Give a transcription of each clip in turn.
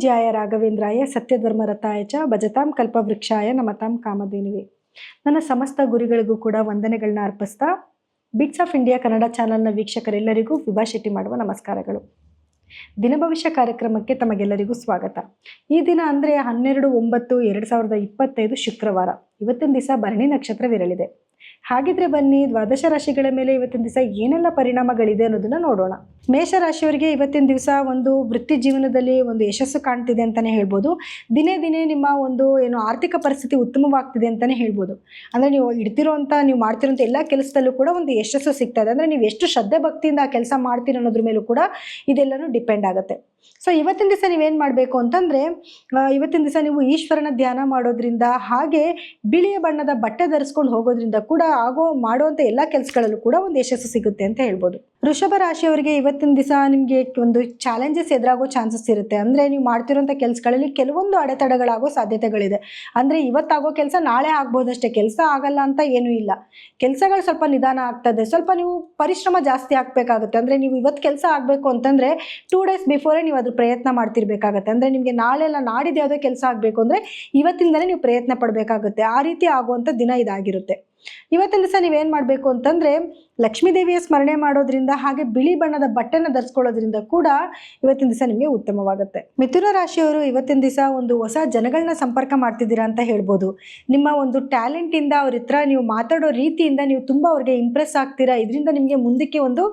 ಪೂಜ್ಯಾಯ ರಾಘವೇಂದ್ರಾಯ ಸತ್ಯಧರ್ಮರಥಾಯ ಚ ಭಜತಾಂ ಕಲ್ಪವೃಕ್ಷಾಯ ನಮತಾಂ ಕಾಮಧೇನುವೆ. ನನ್ನ ಸಮಸ್ತ ಗುರಿಗಳಿಗೂ ಕೂಡ ವಂದನೆಗಳನ್ನ ಅರ್ಪಿಸ್ತಾ, ಬಿಟ್ಸ್ ಆಫ್ ಇಂಡಿಯಾ ಕನ್ನಡ ಚಾನಲ್ನ ವೀಕ್ಷಕರೆಲ್ಲರಿಗೂ ವಿಭಾ ಶೆಟ್ಟಿ ಮಾಡುವ ನಮಸ್ಕಾರಗಳು. ದಿನಭವಿಷ್ಯ ಕಾರ್ಯಕ್ರಮಕ್ಕೆ ತಮಗೆಲ್ಲರಿಗೂ ಸ್ವಾಗತ. ಈ ದಿನ ಅಂದರೆ ಹನ್ನೆರಡು ಒಂಬತ್ತು ಎರಡು ಸಾವಿರದ ಇಪ್ಪತ್ತೈದು ಶುಕ್ರವಾರ. ಇವತ್ತಿನ ದಿವಸ ಭರಣಿ ನಕ್ಷತ್ರವಿರಲಿದೆ. ಹಾಗಿದ್ರೆ ಬನ್ನಿ, ದ್ವಾದಶ ರಾಶಿಗಳ ಮೇಲೆ ಇವತ್ತಿನ ದಿವಸ ಏನೆಲ್ಲ ಪರಿಣಾಮಗಳಿದೆ ಅನ್ನೋದನ್ನ ನೋಡೋಣ. ಮೇಷ ರಾಶಿಯವರಿಗೆ ಇವತ್ತಿನ ದಿವಸ ಒಂದು ವೃತ್ತಿ ಜೀವನದಲ್ಲಿ ಒಂದು ಯಶಸ್ಸು ಕಾಣ್ತಿದೆ ಅಂತಾನೆ ಹೇಳ್ಬೋದು. ದಿನೇ ದಿನೇ ನಿಮ್ಮ ಒಂದು ಏನು ಆರ್ಥಿಕ ಪರಿಸ್ಥಿತಿ ಉತ್ತಮವಾಗ್ತಿದೆ ಅಂತಾನೆ ಹೇಳ್ಬೋದು. ಅಂದರೆ ನೀವು ಇಡ್ತಿರೋಂಥ, ನೀವು ಮಾಡ್ತಿರೋಂಥ ಎಲ್ಲ ಕೆಲಸದಲ್ಲೂ ಕೂಡ ಒಂದು ಯಶಸ್ಸು ಸಿಗ್ತಾ ಇದೆ. ಅಂದರೆ ನೀವು ಎಷ್ಟು ಶ್ರದ್ಧೆ ಭಕ್ತಿಯಿಂದ ಆ ಕೆಲಸ ಮಾಡ್ತೀರ ಅನ್ನೋದ್ರ ಮೇಲೂ ಕೂಡ ಇದೆಲ್ಲನೂ ಡಿಪೆಂಡ್ ಆಗುತ್ತೆ. ಸೊ ಇವತ್ತಿನ ದಿವಸ ನೀವೇನು ಮಾಡಬೇಕು ಅಂತಂದರೆ ಇವತ್ತಿನ ದಿವಸ ನೀವು ಈಶ್ವರನ ಧ್ಯಾನ ಮಾಡೋದ್ರಿಂದ ಹಾಗೆ ಬಿಳಿಯ ಬಣ್ಣದ ಬಟ್ಟೆ ಧರಿಸ್ಕೊಂಡು ಹೋಗೋದ್ರಿಂದ ಕೂಡ ಆಗೋ ಮಾಡುವಂಥ ಎಲ್ಲ ಕೆಲಸಗಳಲ್ಲೂ ಕೂಡ ಒಂದು ಯಶಸ್ಸು ಸಿಗುತ್ತೆ ಅಂತ ಹೇಳ್ಬೋದು. ವೃಷಭ ರಾಶಿಯವರಿಗೆ ಇವತ್ತಿನ ದಿವಸ ನಿಮಗೆ ಒಂದು ಚಾಲೆಂಜಸ್ ಎದುರಾಗೋ ಚಾನ್ಸಸ್ ಇರುತ್ತೆ. ಅಂದರೆ ನೀವು ಮಾಡ್ತಿರೋಂಥ ಕೆಲಸಗಳಲ್ಲಿ ಕೆಲವೊಂದು ಅಡೆತಡೆಗಳಾಗೋ ಸಾಧ್ಯತೆಗಳಿದೆ. ಅಂದರೆ ಇವತ್ತಾಗೋ ಕೆಲಸ ನಾಳೆ ಆಗ್ಬೋದಷ್ಟೇ. ಕೆಲಸ ಆಗಲ್ಲ ಅಂತ ಏನೂ ಇಲ್ಲ. ಕೆಲಸಗಳು ಸ್ವಲ್ಪ ನಿಧಾನ ಆಗ್ತದೆ. ಸ್ವಲ್ಪ ನೀವು ಪರಿಶ್ರಮ ಜಾಸ್ತಿ ಆಗಬೇಕಾಗುತ್ತೆ. ಅಂದರೆ ನೀವು ಇವತ್ತು ಕೆಲಸ ಆಗಬೇಕು ಅಂತಂದರೆ ಟೂ ಡೇಸ್ ಬಿಫೋರೇ ನೀವು ಅದ್ರ ಪ್ರಯತ್ನ ಮಾಡ್ತಿರ್ಬೇಕಾಗತ್ತೆ. ಅಂದರೆ ನಿಮಗೆ ನಾಳೆ ಎಲ್ಲ ನಾಡಿದ್ದು ಯಾವುದೋ ಕೆಲಸ ಆಗಬೇಕು ಅಂದರೆ ಇವತ್ತಿಂದಲೇ ನೀವು ಪ್ರಯತ್ನ ಪಡಬೇಕಾಗುತ್ತೆ. ಆ ರೀತಿ ಆಗುವಂಥ ದಿನ ಇದಾಗಿರುತ್ತೆ. ಇವತ್ತಿನ ದಿವಸ ನೀವೇನು ಮಾಡಬೇಕು ಅಂತಂದರೆ ಲಕ್ಷ್ಮೀ ದೇವಿಯ ಸ್ಮರಣೆ ಮಾಡೋದ್ರಿಂದ ಹಾಗೆ ಬಿಳಿ ಬಣ್ಣದ ಬಟ್ಟೆನ ಧರಿಸ್ಕೊಳ್ಳೋದ್ರಿಂದ ಕೂಡ ಇವತ್ತಿನ ದಿವಸ ನಿಮಗೆ ಉತ್ತಮವಾಗುತ್ತೆ. ಮಿಥುನ ರಾಶಿಯವರು ಇವತ್ತಿನ ದಿವಸ ಒಂದು ಹೊಸ ಜನಗಳನ್ನ ಸಂಪರ್ಕ ಮಾಡ್ತಿದ್ದೀರಾ ಅಂತ ಹೇಳ್ಬೋದು. ನಿಮ್ಮ ಒಂದು ಟ್ಯಾಲೆಂಟಿಂದ ಅವ್ರ ಹತ್ರ ನೀವು ಮಾತಾಡೋ ರೀತಿಯಿಂದ ನೀವು ತುಂಬ ಅವ್ರಿಗೆ ಇಂಪ್ರೆಸ್ ಆಗ್ತೀರಾ? ಇದರಿಂದ ನಿಮಗೆ ಮುಂದಕ್ಕೆ ಒಂದು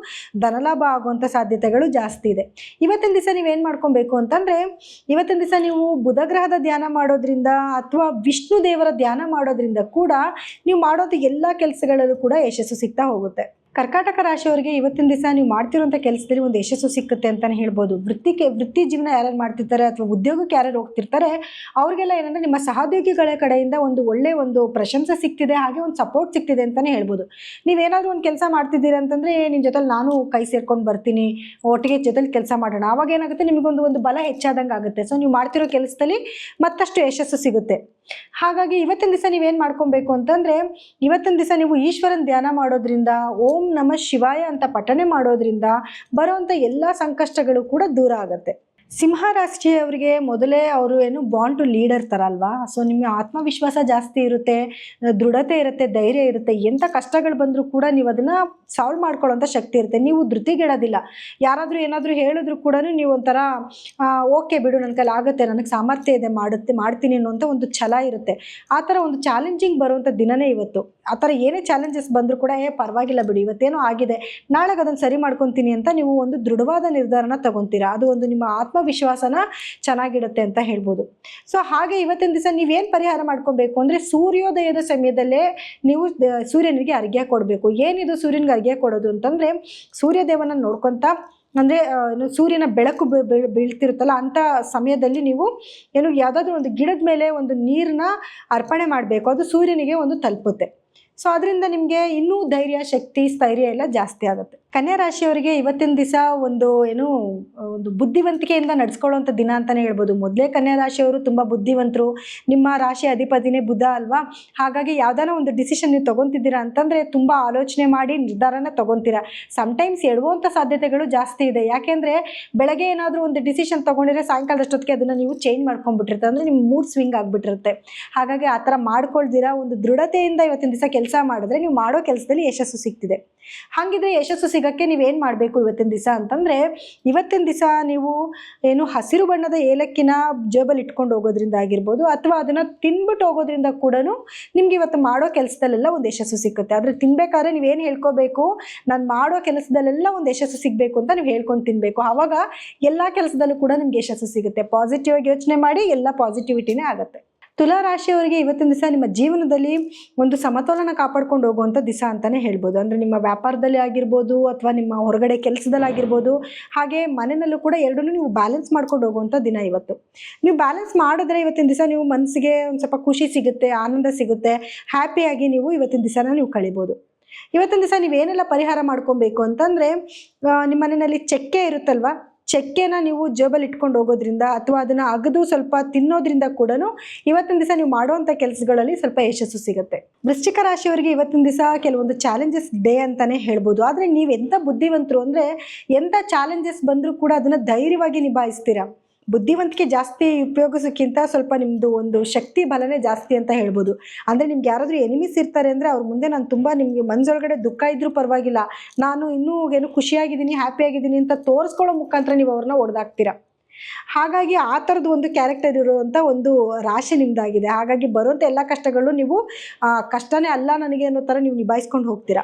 ಧನಲಾಭ ಆಗುವಂಥ ಸಾಧ್ಯತೆಗಳು ಜಾಸ್ತಿ ಇದೆ. ಇವತ್ತಿನ ದಿವಸ ನೀವೇನು ಮಾಡ್ಕೊಬೇಕು ಅಂತಂದರೆ ಇವತ್ತಿನ ದಿವಸ ನೀವು ಬುಧಗ್ರಹದ ಧ್ಯಾನ ಮಾಡೋದ್ರಿಂದ ಅಥವಾ ವಿಷ್ಣು ದೇವರ ಧ್ಯಾನ ಮಾಡೋದ್ರಿಂದ ಕೂಡ ನೀವು ಮಾಡೋದು ಎಲ್ಲ ಕೆಲಸಗಳಲ್ಲೂ ಕೂಡ ಯಶಸ್ಸು ಸಿಗ್ತಾ ಹೋಗುತ್ತೆ. ಕರ್ಕಾಟಕ ರಾಶಿಯವರಿಗೆ ಇವತ್ತಿನ ದಿವಸ ನೀವು ಮಾಡ್ತಿರೋಂಥ ಕೆಲಸದಲ್ಲಿ ಒಂದು ಯಶಸ್ಸು ಸಿಕ್ಕುತ್ತೆ ಅಂತಲೇ ಹೇಳ್ಬೋದು. ವೃತ್ತಿಗೆ ವೃತ್ತಿ ಜೀವನ ಯಾರ್ಯಾರು ಮಾಡ್ತಿರ್ತಾರೆ ಅಥವಾ ಉದ್ಯೋಗಕ್ಕೆ ಯಾರ್ಯಾರು ಹೋಗ್ತಿರ್ತಾರೆ, ಅವ್ರಿಗೆಲ್ಲ ಏನಂದರೆ ನಿಮ್ಮ ಸಹೋದ್ಯೋಗಿಗಳ ಕಡೆಯಿಂದ ಒಂದು ಒಳ್ಳೆ ಒಂದು ಪ್ರಶಂಸೆ ಸಿಗ್ತಿದೆ ಹಾಗೆ ಒಂದು ಸಪೋರ್ಟ್ ಸಿಗ್ತಿದೆ ಅಂತಲೇ ಹೇಳ್ಬೋದು. ನೀವೇನಾದರೂ ಒಂದು ಕೆಲಸ ಮಾಡ್ತಿದ್ದೀರಾ ಅಂತಂದರೆ ನಿಮ್ಮ ಜೊತೆಲಿ ನಾನು ಕೈ ಸೇರ್ಕೊಂಡು ಬರ್ತೀನಿ, ಒಟ್ಟಿಗೆ ಜೊತೆಲಿ ಕೆಲಸ ಮಾಡೋಣ. ಆವಾಗ ಏನಾಗುತ್ತೆ, ನಿಮಗೊಂದು ಒಂದು ಬಲ ಹೆಚ್ಚಾದಂಗೆ ಆಗುತ್ತೆ ಸೊ ನೀವು ಮಾಡ್ತಿರೋ ಕೆಲಸದಲ್ಲಿ ಮತ್ತಷ್ಟು ಯಶಸ್ಸು ಸಿಗುತ್ತೆ. ಹಾಗಾಗಿ ಇವತ್ತಿನ ದಿವಸ ನೀವೇನು ಮಾಡ್ಕೊಬೇಕು ಅಂತಂದರೆ, ಇವತ್ತಿನ ದಿವಸ ನೀವು ಈಶ್ವರನ ಧ್ಯಾನ ಮಾಡೋದ್ರಿಂದ, ಓಂ ನಮ ಶಿವಾಯ ಅಂತ ಪಠನೆ ಮಾಡೋದ್ರಿಂದ ಬರೋವಂಥ ಎಲ್ಲ ಸಂಕಷ್ಟಗಳು ಕೂಡ ದೂರ ಆಗುತ್ತೆ. ಸಿಂಹ ರಾಶಿಯವರಿಗೆ ಮೊದಲೇ ಅವರು ಏನು ಬಾಂಡ್ ಟು ಲೀಡರ್ ಥರ ಅಲ್ವಾ ಸೊ ನಿಮಗೆ ಆತ್ಮವಿಶ್ವಾಸ ಜಾಸ್ತಿ ಇರುತ್ತೆ, ದೃಢತೆ ಇರುತ್ತೆ, ಧೈರ್ಯ ಇರುತ್ತೆ, ಎಂಥ ಕಷ್ಟಗಳು ಬಂದರೂ ಕೂಡ ನೀವು ಅದನ್ನು ಸಾಲ್ವ್ ಮಾಡ್ಕೊಳ್ಳೋಂಥ ಶಕ್ತಿ ಇರುತ್ತೆ. ನೀವು ಧೃತಿಗೆಡೋದಿಲ್ಲ. ಯಾರಾದರೂ ಏನಾದರೂ ಹೇಳಿದ್ರು ಕೂಡ ನೀವು ಒಂಥರ ಓಕೆ ಬಿಡು, ನನ್ನ ಕೈಲಿ ಆಗುತ್ತೆ, ನನಗೆ ಸಾಮರ್ಥ್ಯ ಇದೆ, ಮಾಡುತ್ತೆ, ಮಾಡ್ತೀನಿ ಅನ್ನೋಂಥ ಒಂದು ಛಲ ಇರುತ್ತೆ. ಆ ಥರ ಒಂದು ಚಾಲೆಂಜಿಂಗ್ ಬರುವಂಥ ದಿನನೇ ಇವತ್ತು. ಆ ಥರ ಏನೇ ಚಾಲೆಂಜಸ್ ಬಂದರೂ ಕೂಡ, ಏ, ಪರವಾಗಿಲ್ಲ ಬಿಡಿ, ಇವತ್ತೇನೋ ಆಗಿದೆ, ನಾಳೆಗೆ ಅದನ್ನು ಸರಿ ಮಾಡ್ಕೊತೀನಿ ಅಂತ ನೀವು ಒಂದು ದೃಢವಾದ ನಿರ್ಧಾರನ ತಗೊತೀರಾ? ಅದು ಒಂದು ನಿಮ್ಮ ಆತ್ಮವಿಶ್ವಾಸನ ಚೆನ್ನಾಗಿಡುತ್ತೆ ಅಂತ ಹೇಳ್ಬೋದು. ಸೊ ಹಾಗೆ ಇವತ್ತಿನ ದಿವಸ ನೀವೇನು ಪರಿಹಾರ ಮಾಡ್ಕೊಬೇಕು ಅಂದರೆ ಸೂರ್ಯೋದಯದ ಸಮಯದಲ್ಲೇ ನೀವು ಸೂರ್ಯನಿಗೆ ಅರ್ಘ್ಯ ಕೊಡಬೇಕು. ಏನಿದು ಸೂರ್ಯನಿಗೆ ಅರ್ಘ್ಯ ಕೊಡೋದು ಅಂತಂದರೆ ಸೂರ್ಯದೇವನ ನೋಡ್ಕೊತ ಅಂದರೆ ಸೂರ್ಯನ ಬೆಳಕು ಬೀಳ್ತಿರುತ್ತಲ್ಲ ಅಂಥ ಸಮಯದಲ್ಲಿ ನೀವು ಏನು ಯಾವುದಾದ್ರೂ ಒಂದು ಗಿಡದ ಮೇಲೆ ಒಂದು ನೀರನ್ನ ಅರ್ಪಣೆ ಮಾಡಬೇಕು. ಅದು ಸೂರ್ಯನಿಗೆ ಒಂದು ತಲುಪುತ್ತೆ. ಸೊ ಅದರಿಂದ ನಿಮಗೆ ಇನ್ನೂ ಧೈರ್ಯ, ಶಕ್ತಿ, ಸ್ಥೈರ್ಯ ಎಲ್ಲ ಜಾಸ್ತಿ ಆಗುತ್ತೆ. ಕನ್ಯಾ ರಾಶಿಯವರಿಗೆ ಇವತ್ತಿನ ದಿವಸ ಒಂದು ಏನು, ಒಂದು ಬುದ್ಧಿವಂತಿಕೆಯಿಂದ ನಡೆಸ್ಕೊಳ್ಳುವಂಥ ದಿನ ಅಂತಲೇ ಹೇಳ್ಬೋದು. ಮೊದಲೇ ಕನ್ಯಾ ರಾಶಿಯವರು ತುಂಬ ಬುದ್ಧಿವಂತರು. ನಿಮ್ಮ ರಾಶಿ ಅಧಿಪತಿನೇ ಬುಧ ಅಲ್ವಾ? ಹಾಗಾಗಿ ಯಾವ್ದಾನ ಒಂದು ಡಿಸಿಷನ್ ನೀವು ತೊಗೊತಿದ್ದೀರಾ ಅಂತಂದರೆ ತುಂಬ ಆಲೋಚನೆ ಮಾಡಿ, ನಿರ್ಧಾರನ ತೊಗೊತೀರಾ. ಸಮ್ಟೈಮ್ಸ್ ಎಡುವಂಥ ಸಾಧ್ಯತೆಗಳು ಜಾಸ್ತಿ ಇದೆ. ಯಾಕೆಂದರೆ ಬೆಳಗ್ಗೆ ಏನಾದರೂ ಒಂದು ಡಿಸಿಷನ್ ತೊಗೊಂಡಿದ್ರೆ ಸಾಯಂಕಾಲದಷ್ಟೊತ್ತಿಗೆ ಅದನ್ನು ನೀವು ಚೇಂಜ್ ಮಾಡ್ಕೊಂಡ್ಬಿಟ್ಟಿರುತ್ತೆ ಅಂದರೆ ನಿಮ್ಮ ಮೂಡ್ ಸ್ವಿಂಗ್ ಆಗಿಬಿಟ್ಟಿರುತ್ತೆ. ಹಾಗಾಗಿ ಆ ಥರ ಮಾಡ್ಕೊಳ್ದಿರಾ. ಒಂದು ದೃಢತೆಯಿಂದ ಇವತ್ತಿನ ದಿವಸ ಕೆಲಸ ಮಾಡಿದ್ರೆ ನೀವು ಮಾಡೋ ಕೆಲಸದಲ್ಲಿ ಯಶಸ್ಸು ಸಿಗ್ತಿದೆ. ಹಾಗಿದ್ರೆ ಯಶಸ್ಸು ಸಿಗೋಕ್ಕೆ ನೀವೇನು ಮಾಡಬೇಕು ಇವತ್ತಿನ ದಿವಸ ಅಂತಂದರೆ, ಇವತ್ತಿನ ದಿವಸ ನೀವು ಏನು ಹಸಿರು ಬಣ್ಣದ ಏಲಕ್ಕಿನ ಜೇಬಲ್ಲಿ ಇಟ್ಕೊಂಡು ಹೋಗೋದ್ರಿಂದ ಆಗಿರ್ಬೋದು, ಅಥವಾ ಅದನ್ನು ತಿನ್ಬಿಟ್ಟು ಹೋಗೋದ್ರಿಂದ ಕೂಡ ನಿಮ್ಗೆ ಇವತ್ತು ಮಾಡೋ ಕೆಲಸದಲ್ಲೆಲ್ಲ ಒಂದು ಯಶಸ್ಸು ಸಿಕ್ಕುತ್ತೆ. ಆದರೆ ತಿನ್ಬೇಕಾದ್ರೆ ನೀವೇನು ಹೇಳ್ಕೋಬೇಕು? ನಾನು ಮಾಡೋ ಕೆಲಸದಲ್ಲೆಲ್ಲ ಒಂದು ಯಶಸ್ಸು ಸಿಗಬೇಕು ಅಂತ ನೀವು ಹೇಳ್ಕೊಂಡು ತಿನ್ನಬೇಕು ಆವಾಗ ಎಲ್ಲ ಕೆಲಸದಲ್ಲೂ ಕೂಡ ನಿಮ್ಗೆ ಯಶಸ್ಸು ಸಿಗುತ್ತೆ. ಪಾಸಿಟಿವ್ ಆಗಿ ಯೋಚನೆ ಮಾಡಿ ಎಲ್ಲ ಪಾಸಿಟಿವಿಟಿನೇ ಆಗುತ್ತೆ. ತುಲಾ ರಾಶಿಯವರಿಗೆ ಇವತ್ತಿನ ದಿವಸ ನಿಮ್ಮ ಜೀವನದಲ್ಲಿ ಒಂದು ಸಮತೋಲನ ಕಾಪಾಡ್ಕೊಂಡು ಹೋಗುವಂಥ ದಿವಸ ಅಂತಲೇ ಹೇಳ್ಬೋದು. ಅಂದರೆ ನಿಮ್ಮ ವ್ಯಾಪಾರದಲ್ಲಿ ಆಗಿರ್ಬೋದು ಅಥವಾ ನಿಮ್ಮ ಹೊರಗಡೆ ಕೆಲಸದಲ್ಲಿ ಆಗಿರ್ಬೋದು, ಹಾಗೆ ಮನೆಯಲ್ಲೂ ಕೂಡ ಎರಡನ್ನೂ ನೀವು ಬ್ಯಾಲೆನ್ಸ್ ಮಾಡ್ಕೊಂಡು ಹೋಗುವಂಥ ದಿನ ಇವತ್ತು. ನೀವು ಬ್ಯಾಲೆನ್ಸ್ ಮಾಡಿದ್ರೆ ಇವತ್ತಿನ ದಿವಸ ನೀವು ಮನಸ್ಸಿಗೆ ಒಂದು ಸ್ವಲ್ಪ ಖುಷಿ ಸಿಗುತ್ತೆ, ಆನಂದ ಸಿಗುತ್ತೆ ಹ್ಯಾಪಿಯಾಗಿ ನೀವು ಇವತ್ತಿನ ದಿವಸನ ನೀವು ಕಳಿಬೋದು. ಇವತ್ತಿನ ದಿವಸ ನೀವೇನೆಲ್ಲ ಪರಿಹಾರ ಮಾಡ್ಕೊಬೇಕು ಅಂತಂದರೆ ನಿಮ್ಮ ಮನೆಯಲ್ಲಿ ಚಕ್ಕೆ ಇರುತ್ತಲ್ವಾ? ಚಕ್ಕೆನ ನೀವು ಜೇಬಲ್ಲಿ ಇಟ್ಕೊಂಡು ಹೋಗೋದ್ರಿಂದ ಅಥವಾ ಅದನ್ನು ಅಗದು ಸ್ವಲ್ಪ ತಿನ್ನೋದ್ರಿಂದ ಕೂಡ ಇವತ್ತಿನ ದಿವಸ ನೀವು ಮಾಡುವಂಥ ಕೆಲಸಗಳಲ್ಲಿ ಸ್ವಲ್ಪ ಯಶಸ್ಸು ಸಿಗುತ್ತೆ. ವೃಶ್ಚಿಕ ರಾಶಿಯವರಿಗೆ ಇವತ್ತಿನ ದಿವಸ ಕೆಲವೊಂದು ಚಾಲೆಂಜಸ್ ಡೇ ಅಂತಲೇ ಹೇಳ್ಬೋದು. ಆದರೆ ನೀವು ಎಂಥ ಬುದ್ಧಿವಂತರು ಅಂದರೆ ಎಂಥ ಚಾಲೆಂಜಸ್ ಬಂದರೂ ಕೂಡ ಅದನ್ನು ಧೈರ್ಯವಾಗಿ ನಿಭಾಯಿಸ್ತೀರಾ? ಬುದ್ಧಿವಂತಿಕೆ ಜಾಸ್ತಿ ಉಪಯೋಗಿಸೋಕ್ಕಿಂತ ಸ್ವಲ್ಪ ನಿಮ್ಮದು ಒಂದು ಶಕ್ತಿ ಬಲನೇ ಜಾಸ್ತಿ ಅಂತ ಹೇಳ್ಬೋದು. ಅಂದರೆ ನಿಮ್ಗೆ ಯಾರಾದರೂ ಎನಿಮಿಸ್ ಇರ್ತಾರೆ ಅಂದರೆ ಅವ್ರ ಮುಂದೆ ನಾನು ತುಂಬ ನಿಮಗೆ ಮನಸ್ಸೊಳಗಡೆ ದುಃಖ ಇದ್ರೂ ಪರವಾಗಿಲ್ಲ. ನಾನು ಇನ್ನೂ ಏನು ಖುಷಿಯಾಗಿದ್ದೀನಿ ಹ್ಯಾಪಿಯಾಗಿದ್ದೀನಿ ಅಂತ ತೋರಿಸ್ಕೊಳ್ಳೋ ಮುಖಾಂತರ ನೀವು ಅವ್ರನ್ನ ಹೊಡೆದಾಕ್ತೀರಾ ಹಾಗಾಗಿ ಆ ಥರದ್ದು ಒಂದು ಕ್ಯಾರೆಕ್ಟರ್ ಇರುವಂಥ ಒಂದು ರಾಶಿ ನಿಮ್ಮದಾಗಿದೆ ಹಾಗಾಗಿ ಬರುವಂಥ ಎಲ್ಲ ಕಷ್ಟಗಳು ನೀವು ಕಷ್ಟನೇ ಅಲ್ಲ ನನಗೆ ಅನ್ನೋ ಥರ ನೀವು ನಿಭಾಯಿಸ್ಕೊಂಡು ಹೋಗ್ತೀರಾ?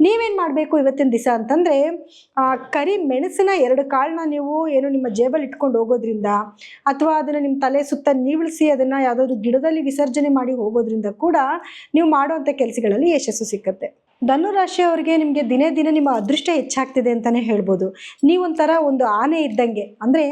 ನೀವೇನು ಮಾಡಬೇಕು ಇವತ್ತಿನ ದಿವಸ ಅಂತಂದರೆ ಕರಿ ಮೆಣಸಿನ ಎರಡು ಕಾಳನ್ನ ನೀವು ಏನು ನಿಮ್ಮ ಜೇಬಲ್ಲಿ ಇಟ್ಕೊಂಡು ಹೋಗೋದ್ರಿಂದ ಅಥವಾ ಅದನ್ನು ನಿಮ್ಮ ತಲೆ ಸುತ್ತ ನೀವಿಳಿಸಿ ಅದನ್ನು ಯಾವುದಾದ್ರು ಗಿಡದಲ್ಲಿ ವಿಸರ್ಜನೆ ಮಾಡಿ ಹೋಗೋದ್ರಿಂದ ಕೂಡ ನೀವು ಮಾಡುವಂಥ ಕೆಲಸಗಳಲ್ಲಿ ಯಶಸ್ಸು ಸಿಕ್ಕತ್ತೆ. ಧನುರಾಶಿಯವರಿಗೆ ನಿಮಗೆ ದಿನೇ ದಿನೇ ನಿಮ್ಮ ಅದೃಷ್ಟ ಹೆಚ್ಚಾಗ್ತಿದೆ ಅಂತಲೇ ಹೇಳ್ಬೋದು. ನೀವೊಂಥರ ಒಂದು ಆನೆ ಇದ್ದಂಗೆ, ಅಂದರೆ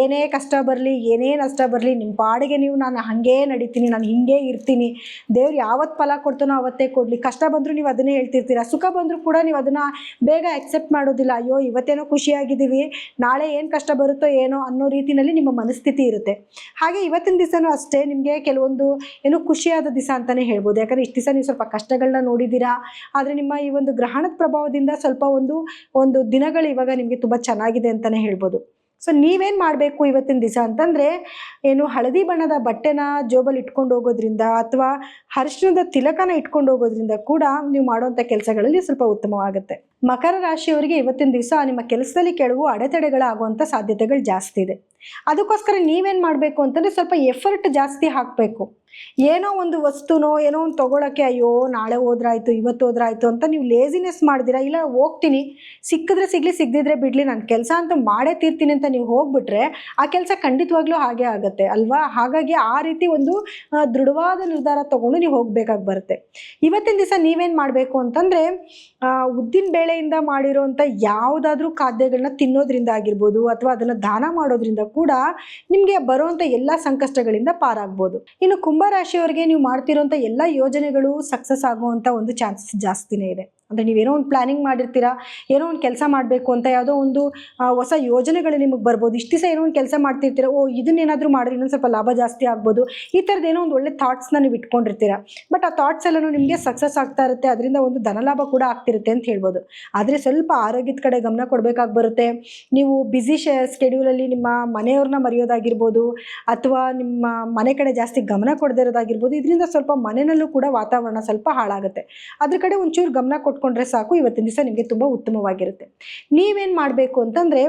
ಏನೇ ಕಷ್ಟ ಬರಲಿ, ಏನೇ ನಷ್ಟ ಬರಲಿ ನಿಮ್ಮ ಪಾಡಿಗೆ ನೀವು ನಾನು ಹಾಗೇ ನಡೀತೀನಿ, ನಾನು ಹಿಂಗೇ ಇರ್ತೀನಿ. ದೇವ್ರು ಯಾವತ್ತು ಫಲ ಕೊಡ್ತಾನೋ ಅವತ್ತೇ ಕೊಡಲಿ. ಕಷ್ಟ ಬಂದರೂ ನೀವು ಅದನ್ನೇ ಹೇಳ್ತಿರ್ತೀರ. ಸುಖ ಬಂದರೂ ಕೂಡ ನೀವು ಅದನ್ನು ಬೇಗ ಅಕ್ಸೆಪ್ಟ್ ಮಾಡೋದಿಲ್ಲ. ಅಯ್ಯೋ, ಇವತ್ತೇನೋ ಖುಷಿಯಾಗಿದ್ದೀವಿ, ನಾಳೆ ಏನು ಕಷ್ಟ ಬರುತ್ತೋ ಏನೋ ಅನ್ನೋ ರೀತಿಯಲ್ಲಿ ನಿಮ್ಮ ಮನಸ್ಥಿತಿ ಇರುತ್ತೆ. ಹಾಗೆ ಇವತ್ತಿನ ದಿವಸನೂ ಅಷ್ಟೇ, ನಿಮಗೆ ಕೆಲವೊಂದು ಏನೋ ಖುಷಿಯಾದ ದಿವಸ ಅಂತಲೇ ಹೇಳ್ಬೋದು. ಯಾಕಂದರೆ ಇಷ್ಟು ದಿವಸ ನೀವು ಸ್ವಲ್ಪ ಕಷ್ಟಗಳನ್ನ ನೋಡಿದ್ದೀರಾ ಆದರೆ ನಿಮ್ಮ ಈ ಒಂದು ಗ್ರಹಣದ ಪ್ರಭಾವದಿಂದ ಸ್ವಲ್ಪ ಒಂದು ಒಂದು ದಿನಗಳು ಇವಾಗ ನಿಮಗೆ ತುಂಬ ಚೆನ್ನಾಗಿದೆ ಅಂತಲೇ ಹೇಳ್ಬೋದು. ಸೊ ನೀವೇನು ಮಾಡಬೇಕು ಇವತ್ತಿನ ದಿವಸ ಅಂತಂದರೆ, ಏನು ಹಳದಿ ಬಣ್ಣದ ಬಟ್ಟೆನ ಜೋಬಲ್ಲಿ ಇಟ್ಕೊಂಡು ಹೋಗೋದ್ರಿಂದ ಅಥವಾ ಅರಿಶಿಣದ ತಿಲಕನ ಇಟ್ಕೊಂಡು ಹೋಗೋದ್ರಿಂದ ಕೂಡ ನೀವು ಮಾಡುವಂಥ ಕೆಲಸಗಳಲ್ಲಿ ಸ್ವಲ್ಪ ಉತ್ತಮವಾಗುತ್ತೆ. ಮಕರ ರಾಶಿಯವರಿಗೆ ಇವತ್ತಿನ ದಿವಸ ನಿಮ್ಮ ಕೆಲಸದಲ್ಲಿ ಕೆಲವು ಅಡೆತಡೆಗಳಾಗುವಂಥ ಸಾಧ್ಯತೆಗಳು ಜಾಸ್ತಿ ಇದೆ. ಅದಕ್ಕೋಸ್ಕರ ನೀವೇನು ಮಾಡಬೇಕು ಅಂತಂದರೆ ಸ್ವಲ್ಪ ಎಫರ್ಟ್ ಜಾಸ್ತಿ ಹಾಕಬೇಕು. ಏನೋ ಒಂದು ವಸ್ತುನೋ ಏನೋ ಒಂದು ತೊಗೊಳಕ್ಕೆ ಅಯ್ಯೋ, ನಾಳೆ ಹೋದ್ರಾಯ್ತು, ಇವತ್ತು ಹೋದ್ರಾಯ್ತು ಅಂತ ನೀವು ಲೇಸಿನೆಸ್ ಮಾಡಿದಿರಾ? ಇಲ್ಲ, ಹೋಗ್ತೀನಿ. ಸಿಕ್ಕಿದ್ರೆ ಸಿಗಲಿ, ಸಿಗದಿದ್ರೆ ಬಿಡಲಿ ನನ್ನ ಕೆಲಸ ಅಂತ ಮಾಡೇ ತೀರ್ತೀನಿ ಅಂತ ನೀವು ಹೋಗ್ಬಿಟ್ರೆ ಆ ಕೆಲಸ ಖಂಡಿತವಾಗ್ಲೂ ಹಾಗೆ ಆಗುತ್ತೆ, ಅಲ್ವಾ? ಹಾಗಾಗಿ ಆ ರೀತಿ ಒಂದು ದೃಢವಾದ ನಿರ್ಧಾರ ತೊಗೊಂಡು ನೀವು ಹೋಗ್ಬೇಕಾಗಿ ಬರುತ್ತೆ. ಇವತ್ತಿನ ದಿವಸ ನೀವೇನು ಮಾಡಬೇಕು ಅಂತಂದರೆ ಉದ್ದಿನ ಬೇಳೆಯಿಂದ ಮಾಡಿರೋಂಥ ಯಾವುದಾದ್ರೂ ಖಾದ್ಯಗಳನ್ನ ತಿನ್ನೋದ್ರಿಂದ ಆಗಿರ್ಬೋದು ಅಥವಾ ಅದನ್ನು ದಾನ ಮಾಡೋದ್ರಿಂದ ಕೂಡ ನಿಮಗೆ ಬರುವಂಥ ಎಲ್ಲ ಸಂಕಷ್ಟಗಳಿಂದ ಪಾರಾಗ್ಬೋದು. ಇನ್ನು ಕುಂಭರಾಶಿಯವರಿಗೆ ನೀವು ಮಾಡ್ತಿರೋಂಥ ಎಲ್ಲ ಯೋಜನೆಗಳು ಸಕ್ಸಸ್ ಆಗುವಂಥ ಒಂದು ಚಾನ್ಸಸ್ ಜಾಸ್ತಿನೇ ಇದೆ. ಅಂದರೆ ನೀವೇನೋ ಒಂದು ಪ್ಲ್ಯಾನಿಂಗ್ ಮಾಡಿರ್ತೀರಾ, ಏನೋ ಒಂದು ಕೆಲಸ ಮಾಡಬೇಕು ಅಂತ ಯಾವುದೋ ಒಂದು ಹೊಸ ಯೋಜನೆಗಳು ನಿಮಗೆ ಬರ್ಬೋದು. ಇಷ್ಟು ದಿವಸ ಏನೋ ಒಂದು ಕೆಲಸ ಮಾಡ್ತಿರ್ತೀರ, ಓ ಇದನ್ನೇನಾದರೂ ಮಾಡಿದ್ರೆ ಇನ್ನೊಂದು ಸ್ವಲ್ಪ ಲಾಭ ಜಾಸ್ತಿ ಆಗ್ಬೋದು. ಈ ಥರದ್ದು ಏನೋ ಒಂದು ಒಳ್ಳೆ ಥಾಟ್ಸ್ನ ನೀವು ಇಟ್ಕೊಂಡಿರ್ತೀರ. ಬಟ್ ಆ ಥಾಟ್ಸ್ ಎಲ್ಲನೂ ನಿಮಗೆ ಸಕ್ಸಸ್ ಆಗ್ತಾ ಇರುತ್ತೆ, ಅದರಿಂದ ಒಂದು ಧನಲಾಭ ಕೂಡ ಆಗ್ತಿರುತ್ತೆ ಅಂತ ಹೇಳ್ಬೋದು. ಆದರೆ ಸ್ವಲ್ಪ ಆರೋಗ್ಯದ ಕಡೆ ಗಮನ ಕೊಡಬೇಕಾಗಿ ಬರುತ್ತೆ. ನೀವು ಬ್ಯುಸಿ ಶೆ ಸ್ಕೆಡ್ಯೂಲಲ್ಲಿ ನಿಮ್ಮ ಮನೆಯವ್ರನ್ನ ಮರೆಯೋದಾಗಿರ್ಬೋದು, ಅಥವಾ ನಿಮ್ಮ ಮನೆ ಕಡೆ ಜಾಸ್ತಿ ಗಮನ ಕೊಡದೇ ಇರೋದಾಗಿರ್ಬೋದು, ಇದರಿಂದ ಸ್ವಲ್ಪ ಮನೆಯಲ್ಲೂ ಕೂಡ ವಾತಾವರಣ ಸ್ವಲ್ಪ ಹಾಳಾಗುತ್ತೆ. ಅದ್ರ ಕಡೆ ಒಂಚೂರು ಗಮನ ಕೊಟ್ಕೊಂಡ್ರೆ ಸಾಕು, ಇವತ್ತಿನ ದಿವಸ ನಿಮಗೆ ತುಂಬ ಉತ್ತಮವಾಗಿರುತ್ತೆ. ನೀವೇನು ಮಾಡಬೇಕು ಅಂತಂದರೆ,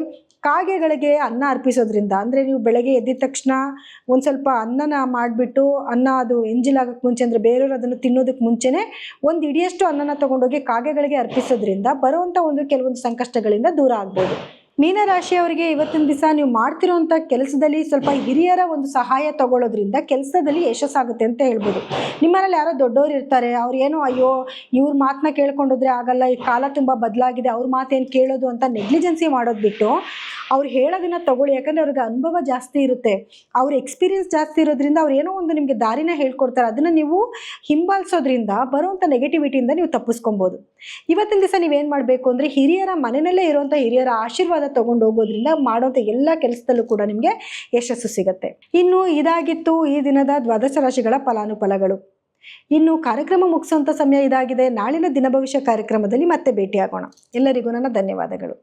ಕಾಗೆಗಳಿಗೆ ಅನ್ನ ಅರ್ಪಿಸೋದ್ರಿಂದ, ಅಂದರೆ ನೀವು ಬೆಳಗ್ಗೆ ಎದ್ದಿದ ತಕ್ಷಣ ಒಂದು ಸ್ವಲ್ಪ ಅನ್ನನ ಮಾಡಿಬಿಟ್ಟು, ಅನ್ನ ಅದು ಎಂಜಿಲಾಗಕ್ಕೆ ಮುಂಚೆ ಅಂದರೆ ಬೇರೆಯವರು ಅದನ್ನು ತಿನ್ನೋದಕ್ಕೆ ಮುಂಚೆನೇ ಒಂದು ಇಡಿಯಷ್ಟು ಅನ್ನನ ತೊಗೊಂಡೋಗಿ ಕಾಗೆಗಳಿಗೆ ಅರ್ಪಿಸೋದ್ರಿಂದ ಬರುವಂಥ ಒಂದು ಕೆಲವೊಂದು ಸಂಕಷ್ಟಗಳಿಂದ ದೂರ ಆಗ್ಬೋದು. ಮೀನರಾಶಿಯವರಿಗೆ ಇವತ್ತಿನ ದಿವಸ ನೀವು ಮಾಡ್ತಿರೋಂಥ ಕೆಲಸದಲ್ಲಿ ಸ್ವಲ್ಪ ಹಿರಿಯರ ಒಂದು ಸಹಾಯ ತಗೊಳ್ಳೋದ್ರಿಂದ ಕೆಲಸದಲ್ಲಿ ಯಶಸ್ಸಾಗುತ್ತೆ ಅಂತ ಹೇಳ್ಬೋದು. ನಿಮ್ಮನೇಲಿ ಯಾರೋ ದೊಡ್ಡವರು ಇರ್ತಾರೆ, ಅವ್ರು ಏನೋ ಅಯ್ಯೋ ಇವ್ರ ಮಾತನ್ನ ಕೇಳ್ಕೊಂಡೋದ್ರೆ ಆಗಲ್ಲ, ಈ ಕಾಲ ತುಂಬ ಬದಲಾಗಿದೆ, ಅವ್ರ ಮಾತೇನು ಕೇಳೋದು ಅಂತ ನೆಗ್ಲಿಜೆನ್ಸಿ ಮಾಡೋದು ಬಿಟ್ಟು ಅವ್ರು ಹೇಳೋದನ್ನ ತಗೊಳ್ಳಿ. ಯಾಕಂದರೆ ಅವ್ರಿಗೆ ಅನುಭವ ಜಾಸ್ತಿ ಇರುತ್ತೆ. ಅವ್ರ ಎಕ್ಸ್ಪೀರಿಯನ್ಸ್ ಜಾಸ್ತಿ ಇರೋದ್ರಿಂದ ಅವ್ರು ಏನೋ ಒಂದು ನಿಮಗೆ ದಾರಿನ ಹೇಳ್ಕೊಡ್ತಾರೆ. ಅದನ್ನು ನೀವು ಹಿಂಬಾಲಿಸೋದ್ರಿಂದ ಬರುವಂಥ ನೆಗೆಟಿವಿಟಿಯಿಂದ ನೀವು ತಪ್ಪಿಸ್ಕೊಬೋದು. ಇವತ್ತಿನ ದಿವಸ ನೀವೇನು ಮಾಡಬೇಕು ಅಂದರೆ ಹಿರಿಯರ ಮನೆಯಲ್ಲೇ ಇರುವಂಥ ಹಿರಿಯರ ಆಶೀರ್ವಾದ ತೊಗೊಂಡು ಹೋಗೋದ್ರಿಂದ ಮಾಡೋಂಥ ಎಲ್ಲ ಕೆಲಸದಲ್ಲೂ ಕೂಡ ನಿಮಗೆ ಯಶಸ್ಸು ಸಿಗುತ್ತೆ. ಇನ್ನು ಇದಾಗಿತ್ತು ಈ ದಿನದ ದ್ವಾದಶ ರಾಶಿಗಳ ಫಲಾನುಫಲಗಳು. ಇನ್ನು ಕಾರ್ಯಕ್ರಮ ಮುಗಿಸುವಂಥ ಸಮಯ ಇದಾಗಿದೆ. ನಾಳಿನ ದಿನ ಭವಿಷ್ಯ ಕಾರ್ಯಕ್ರಮದಲ್ಲಿ ಮತ್ತೆ ಭೇಟಿಯಾಗೋಣ. ಎಲ್ಲರಿಗೂ ನನ್ನ ಧನ್ಯವಾದಗಳು.